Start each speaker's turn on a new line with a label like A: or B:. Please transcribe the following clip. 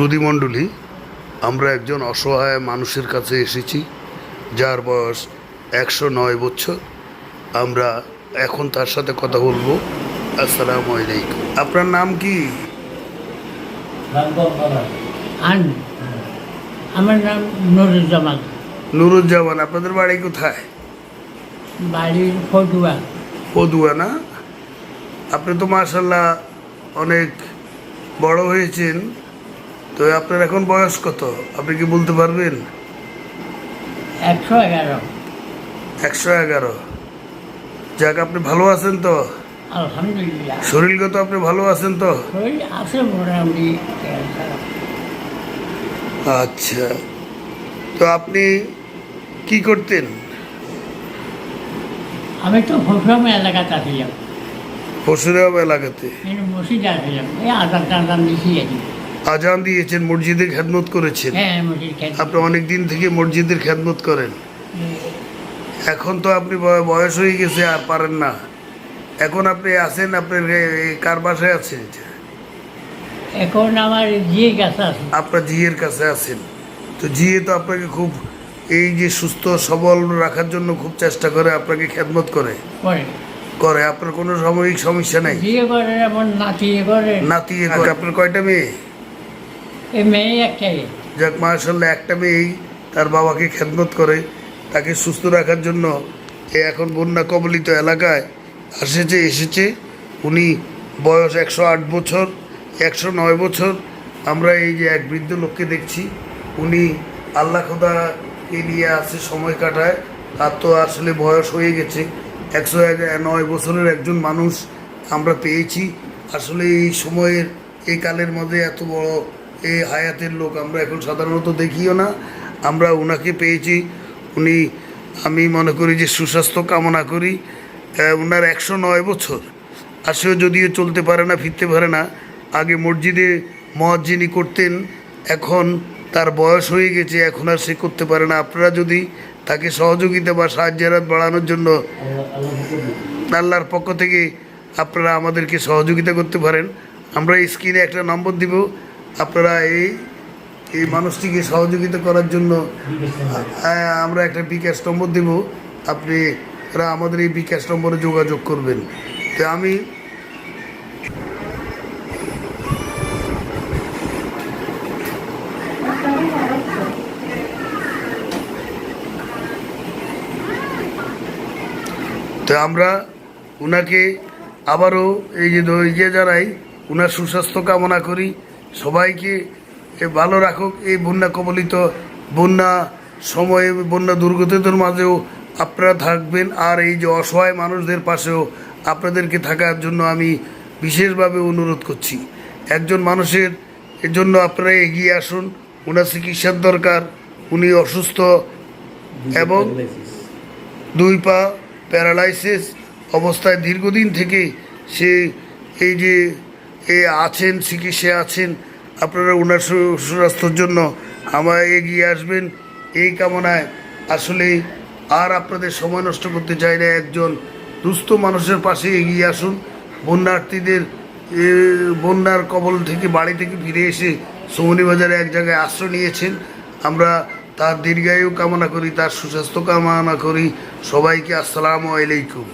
A: সুধীমণ্ডলী আমরা একজন অসহায় মানুষের কাছে এসেছি যার বয়স একশো নয় বছর। আমরা এখন তার সাথে কথা বলব। আসসালামু আলাইকুম। আপনার নাম কি?
B: আমার নাম নুরুজ্জামান।
A: নুরুজ্জামান আপনাদের বাড়ি কোথায়?
B: বাড়ির ফটুয়া
A: পদুয়া না? আপনি তো মার্শাল্লাহ অনেক বড় হয়েছেন। তো আপনার এখন বয়স কত? আপনি কি বলতে পারবেন?
B: একশো এগারো।
A: একশো এগারো। যাক আপনি ভালো আছেন তো?
B: আলহামদুলিল্লাহ।
A: শরীরগত আপনি ভালো আছেন তো?
B: আছে মোটামুটি।
A: আচ্ছা। তো আপনি কি করতেন?
B: আমি তো ফসম এলাকাতে ছিলাম
A: পশুরাম এলাকাতে।
B: মসজিদে আসছিলাম এই আদান টাদান দিছি।
A: আজান দিয়েছেন মসজিদের খেদমত করেছেন।
B: হ্যাঁ
A: আপনি অনেক দিন থেকে মসজিদের খেদমত করেন। এখন তো আপনি বয়স হয়ে গেছে আর পারেন না। এখন আপনি আছেন আপনার কার বাসায় আছেন?
B: এখন আমার
A: আপনার জিয়ের কাছে আছেন। তো জিয়ে তো আপনাকে খুব এই যে সুস্থ সবল রাখার জন্য খুব চেষ্টা করে আপনাকে খেদমত করে।
B: করে।
A: আপনার কোনো সাময়িক সমস্যা নেই। নাতি করে। আপনার কয়টা মেয়ে? যাক মাশাল্লাহ একটা মেয়েই তার বাবাকে খেদমত করে, তাকে সুস্থ রাখার জন্য এখন বন্যা কবলিত এলাকায় এসেছে এসেছে। উনি বয়স একশো আট বছর, একশো নয় বছর। আমরা এই যে এক বৃদ্ধ লোককে দেখছি, উনি আল্লাহ খোদাকে নিয়ে আছে সময় কাটায়। তার তো আসলে বয়স হয়ে গেছে। একশো এক- নয় বছরের একজন মানুষ আমরা পেয়েছি। আসলে এই সময়ের, এই কালের মধ্যে এত বড় এই হায়াতের লোক, আমরা এখন সাধারণত দেখিও না। আমরা ওনাকে পেয়েছি। উনি, আমি মনে করি যে সুস্বাস্থ্য কামনা করি। ওনার একশো নয় বছর। আসেও যদিও চলতে পারে না, ফিরতে পারে না, আগে মসজিদে মদ যিনি করতেন। এখন তার বয়স হয়ে গেছে, এখন আর সে করতে পারে না। আপনারা যদি তাকে সহযোগিতা বা সাহায্যের হাত বাড়ানোর জন্য আল্লাহর পক্ষ থেকে আপনারা আমাদেরকে সহযোগিতা করতে পারেন, আমরা স্ক্রিনে একটা নম্বর দিব। আপনারা এই এই মানুষটিকে সহযোগিতা করার জন্য হ্যাঁ, আমরা একটা বিকাশ নম্বর দেব। আপনি আমাদের এই বিকাশ নম্বরে যোগাযোগ করবেন। তো আমি তো আমরা ওনাকে আবারও এই যে ধৈর্য জানাই ওনার সুস্বাস্থ্য কামনা করি। সবাইকে ভালো রাখুক। এই বন্যা কবলিত বন্যা সময়ে বন্যা দুর্গতদের মাঝেও আপনারা থাকবেন। আর এই যে অসহায় মানুষদের পাশেও আপনাদেরকে থাকার জন্য আমি বিশেষভাবে অনুরোধ করছি। একজন মানুষের এর জন্য আপনারা এগিয়ে আসুন। ওনার চিকিৎসার দরকার, উনি অসুস্থ এবং দুই পা প্যারালাইসিস অবস্থায় দীর্ঘদিন থেকে সে এই যে এ আছেন, চিকিৎসা আছেন, আপনারা ওনার সুস্বাস্থ্যের জন্য আমার এগিয়ে আসবেন। এই কামনায় আসলে আর আপনাদের সময় নষ্ট করতে চাই না, একজন দুস্থ মানুষের পাশে এগিয়ে আসুন। বন্যার্থীদের বন্যার কবল থেকে, বাড়ি থেকে ফিরে এসে সোমনি বাজারে এক জায়গায় আশ্রয় নিয়েছেন। আমরা তার দীর্ঘায়ু কামনা করি, তার সুস্বাস্থ্য কামনা করি। সবাইকে আসসালামু আলাইকুম।